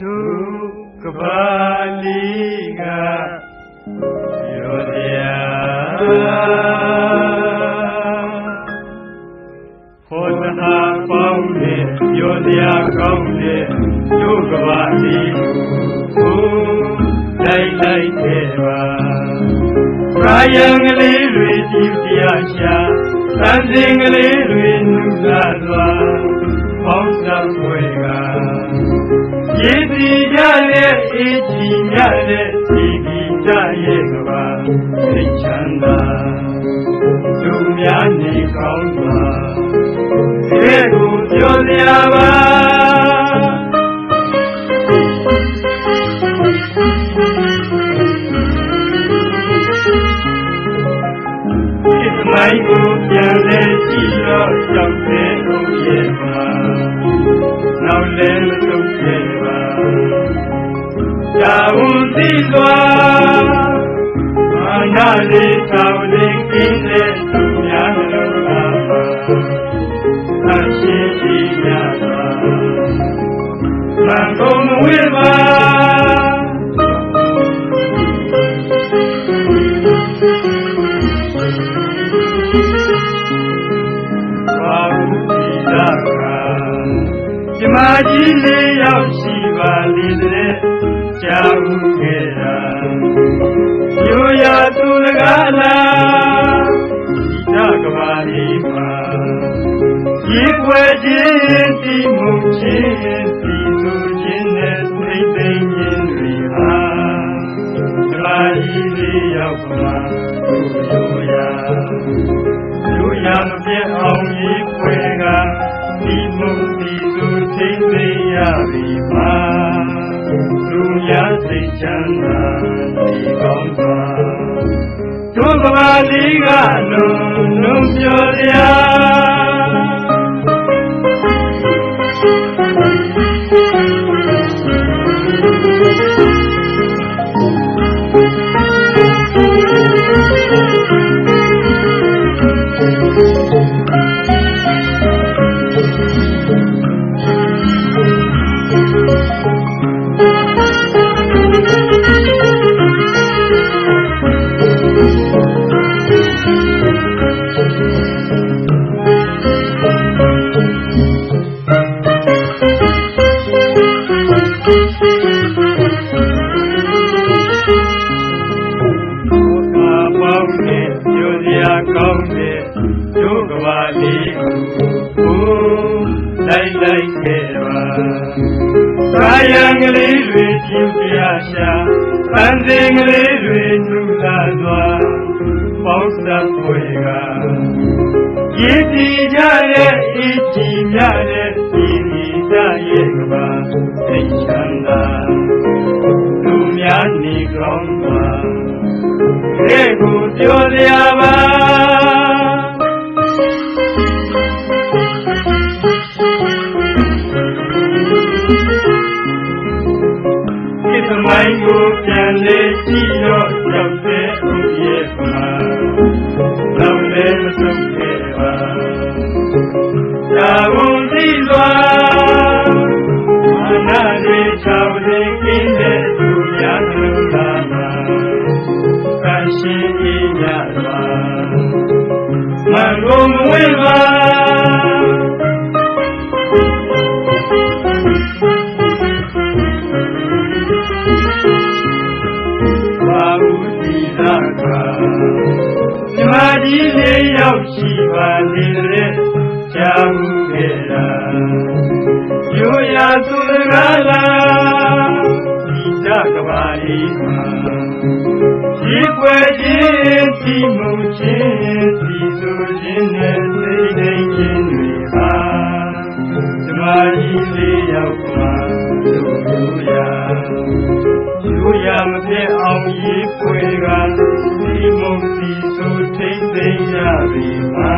ဒုကပါလီကယောတရားဟောသနာပေါင်းတဲ့ယောတရားကောင်းတဲ့ဒုကပါလီကိုလိုက်လိုက်ခဲ့ပါရာယံကလေးတွေကြည့်တရားရှာသံစင်ကလေးတွေနု အေးချီမြတဲ့ဒီဒီကြရဲ့ကဘာသိချမ်းသာသူများနေကောင်းစွာဒီကိုပြောစရာပါ နလေးချောင်းလေးကင်းတဲ့သူများလုံးပါပါအရှိရှိများစွာမန်ကုန်ဝေပါဘာဝတိလာကမြမကြီးလေးယောက်ရှိပါလေတဲ့ကြာဟုခဲ့ စိတ်ချမ်းသာဒီကောင်းစွာဒုက္ခပါလေးကလုံးလုံးပြောရ စရာကောင်းတဲ့ဒုက္ခပါလေးကိုလိုက်လိုက်ခဲ့ပါသာယံကလေးတွေကြည့်ပြရှာပန်းစင်ကလေးတွေနုလာသွားပေါင်းစပ်ဖွယ်ကရည်တည်ကြတဲ့အေးကြည်မြတဲ့ဒီဒီကြရဲ့ကဘာသိချမ်းသာလူများနေကောင်းစွာဒီ ကိုပြောရပါဒီသမိုင်းကိုပြန်လေကြည့်တော့ရောက်တဲ့ဥရဲ့မှာတော့လည်းမဆုံးခဲ့ပါ န်ကုန်ဝိပါဘာဝတိသာကမြမကြီးလေးရောက်ရှိပါလေတဲ့ကြာမှုခဲ့တာရိုးရာသူတကားလားဒီကြကဘာလေးမှာဒီွယ်ခြင်းဒီမှုခြင်း ရောက်မှာတို့တို့ရာတို့ရာမပြတ်အောင်ရေးခွေကဒီမှုဒီဆိုထိမ့်သိရပြီမှာ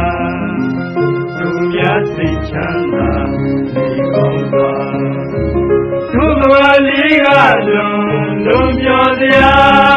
တို့များစိတ်ချမ်းသာဒီကောင်းစွာဒုက္ခလေးကလုံးလုံးပြောစရာ